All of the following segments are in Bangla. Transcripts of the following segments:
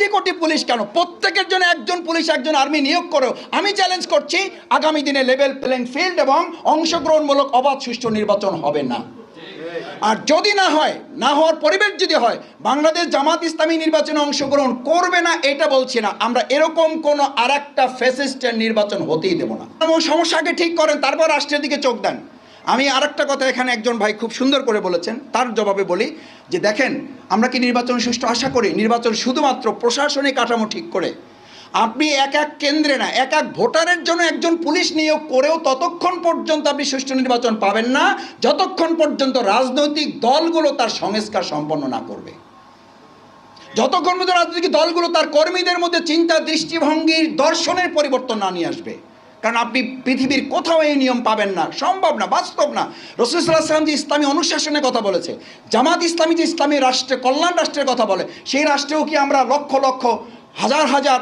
কোটি কোটি পুলিশ কেন? প্রত্যেকের জন্য একজন পুলিশ, একজন আর্মি নিয়োগ করো। আমি চ্যালেঞ্জ করছি, আগামী দিনে লেভেল প্লেইং ফিল্ড এবং অংশগ্রহণমূলক অবাধ সুষ্ঠু নির্বাচন হবে না। আর যদি না হয়, না হওয়ার পরিবেশ যদি হয়, বাংলাদেশ জামাত ইসলামী নির্বাচনে অংশগ্রহণ করবে না, এটা বলছি না। আমরা এরকম কোনো আর একটা নির্বাচন হতেই দেবো না। সমস্যাকে ঠিক করেন, তারপর রাষ্ট্রের দিকে চোখ দেন। আমি আর একটা কথা এখানে একজন ভাই খুব সুন্দর করে বলেছেন, তার জবাবে বলি যে দেখেন, আমরা কি নির্বাচন সুষ্ঠু আশা করি? নির্বাচন শুধুমাত্র প্রশাসনিক কাঠামো ঠিক করে। আপনি এক এক কেন্দ্রে না, এক এক ভোটারের জন্য একজন পুলিশ নিয়োগ করেও ততক্ষণ পর্যন্ত আপনি সুষ্ঠু নির্বাচন পাবেন না, যতক্ষণ পর্যন্ত রাজনৈতিক দলগুলো তার সংস্কার সম্পন্ন না করবে। যতক্ষণ পর্যন্ত রাজনৈতিক দলগুলো তার কর্মীদের মধ্যে চিন্তা, দৃষ্টিভঙ্গির দর্শনের পরিবর্তন না নিয়ে আসবে। কারণ আপনি পৃথিবীর কোথাও এই নিয়ম পাবেন না। সম্ভব না, বাস্তব না। রসুলাম যে ইসলামী অনুশাসনের কথা বলেছে, জামাত ইসলামী যে ইসলামী রাষ্ট্রে, কল্যাণ রাষ্ট্রের কথা বলে, সেই রাষ্ট্রেও কি আমরা লক্ষ লক্ষ, হাজার হাজার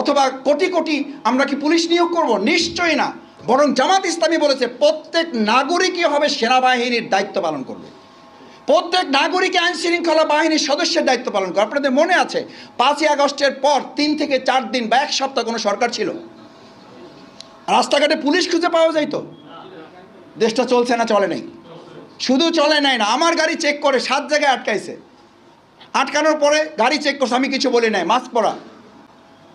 অথবা কোটি কোটি আমরা কি পুলিশ নিয়োগ করব? নিশ্চয়ই না। বরং জামাত ইসলামী বলেছে, প্রত্যেক নাগরিকই হবে সেনাবাহিনীর দায়িত্ব পালন করবে। প্রত্যেক নাগরিক আইন শৃঙ্খলা বাহিনীর সদস্যের দায়িত্ব পালন করে আপনাদের মনে আছে, পাঁচই আগস্টের পর তিন থেকে চার দিন বা এক সপ্তাহ কোনো সরকার ছিল? রাস্তাঘাটে পুলিশ খুঁজে পাওয়া যায় তো। দেশটা চলছে না, চলে নাই। শুধু চলে নাই না, আমার গাড়ি চেক করে, সাত জায়গায় আটকাইছে। আটকানোর পরে গাড়ি চেক করছে, আমি কিছু বলি নাই, মাস্ক পরা।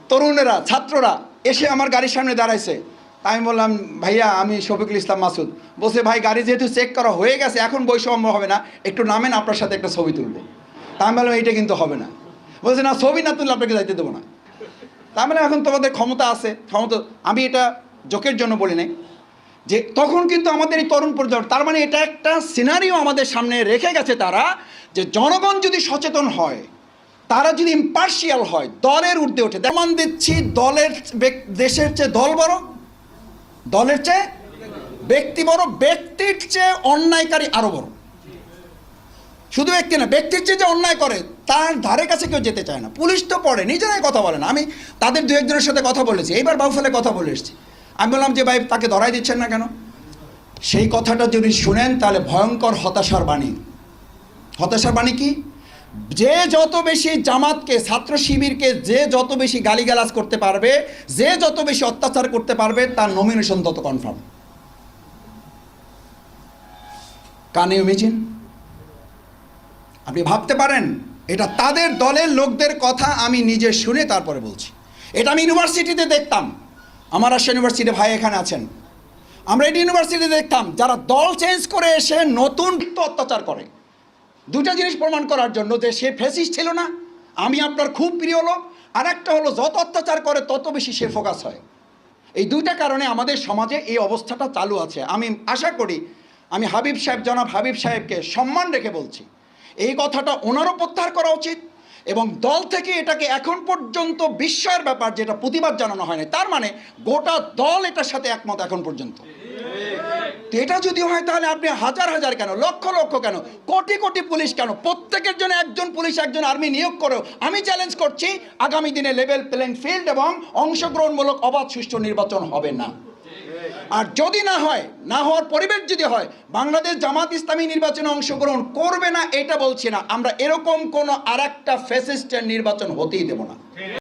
তরুণেরা, ছাত্ররা এসে আমার গাড়ির সামনে দাঁড়াইছে। আমি বললাম, ভাইয়া, আমি শফিকুল ইসলাম মাসুদ। বলছে, ভাই, গাড়ি যেহেতু চেক করা হয়ে গেছে, এখন বৈষম্য হবে না, একটু নামেন, আপনার সাথে একটা ছবি তুলবো। তা আমি বললাম, এইটা কিন্তু হবে না। বলছে, না, ছবি না তুললে আপনাকে যাইতে দেবো না। তার মানে এখন তোমাদের ক্ষমতা আছে, ক্ষমতা, আমি এটা জোকের জন্য বলি নাই, যে তখন কিন্তু আমাদের এই তরুণ প্রজন্ম, তার মানে এটা একটা সিনারিও আমাদের সামনে রেখে গেছে তারা, যে জনগণ যদি সচেতন হয়, তারা যদি ইম্পার্শিয়াল হয়, দলের ঊর্ধ্বে ওঠে। তেমন দিচ্ছি, দলের দেশের চেয়ে দল বড়, দলের চেয়ে ব্যক্তি বড়, ব্যক্তির চেয়ে অন্যায়কারী আরও বড়। শুধু ব্যক্তি না, ব্যক্তির চেয়ে যে অন্যায় করে, তার ধারে কাছে কেউ যেতে চায় না। পুলিশ তো পড়ে, নিজেরাই কথা বলে না। আমি তাদের দু একজনের সাথে কথা বলেছি, এইবার বাউফলে কথা বলে এসেছি। আমি বললাম যে ভাই, তাকে ধরাই দিচ্ছেন না কেন? সেই কথাটা যদি শুনেন, তাহলে ভয়ঙ্কর হতাশার বাণী। হতাশার বাণী কি? যে যত বেশি জামাতকে, ছাত্র শিবিরকে, যে যত বেশি গালিগালাজ করতে পারবে, যে যত বেশি অত্যাচার করতে পারবে, তার নমিনেশন তত কনফার্ম কানে ইমেজিন আপনি ভাবতে পারেন, এটা তাদের দলের লোকদের কথা আমি নিজে শুনে তারপরে বলছি। এটা আমি ইউনিভার্সিটিতে দেখতাম। আমার রাজশাহী ইউনিভার্সিটি ভাই এখানে আছেন। আমরা এটি ইউনিভার্সিটিতে দেখতাম, যারা দল চেঞ্জ করে এসে নতুন অত্যাচার করে। দুটা জিনিস প্রমাণ করার জন্য যে সে ফেসিস ছিল না, আমি আপনার খুব প্রিয় লোক আর একটা হলো যত অত্যাচার করে, তত বেশি সে ফোকাস হয়। এই দুইটা কারণে আমাদের সমাজে এই অবস্থাটা চালু আছে। আমি আশা করি, আমি হাবিব সাহেব, জনাব হাবিব সাহেবকে সম্মান রেখে বলছি, এই কথাটা ওনারও প্রত্যাহার করা উচিত। এবং দল থেকে এটাকে এখন পর্যন্ত বিস্ময়ের ব্যাপার যেটা প্রতিবাদ জানানো হয়নি। তার মানে গোটা দল এটার সাথে একমত এখন পর্যন্ত। এটা যদি হয় তাহলে আপনি হাজার হাজার কেন, লক্ষ লক্ষ কেন, কোটি কোটি পুলিশ কেন, প্রত্যেকের জন্য একজন পুলিশ, একজন আর্মি নিয়োগ করো আমি চ্যালেঞ্জ করছি, আগামী দিনে লেভেল প্লেইং ফিল্ড এবং অংশগ্রহণমূলক অবাধ সুষ্ঠু নির্বাচন হবে না। আর যদি না হয়, না হওয়ার পরিবেশ যদি হয়, বাংলাদেশ জামাত ইসলামী নির্বাচনে অংশগ্রহণ করবে না, এটা বলছি না। আমরা এরকম কোনো আর একটা ফেসিস্টের নির্বাচন হতেই দেব না।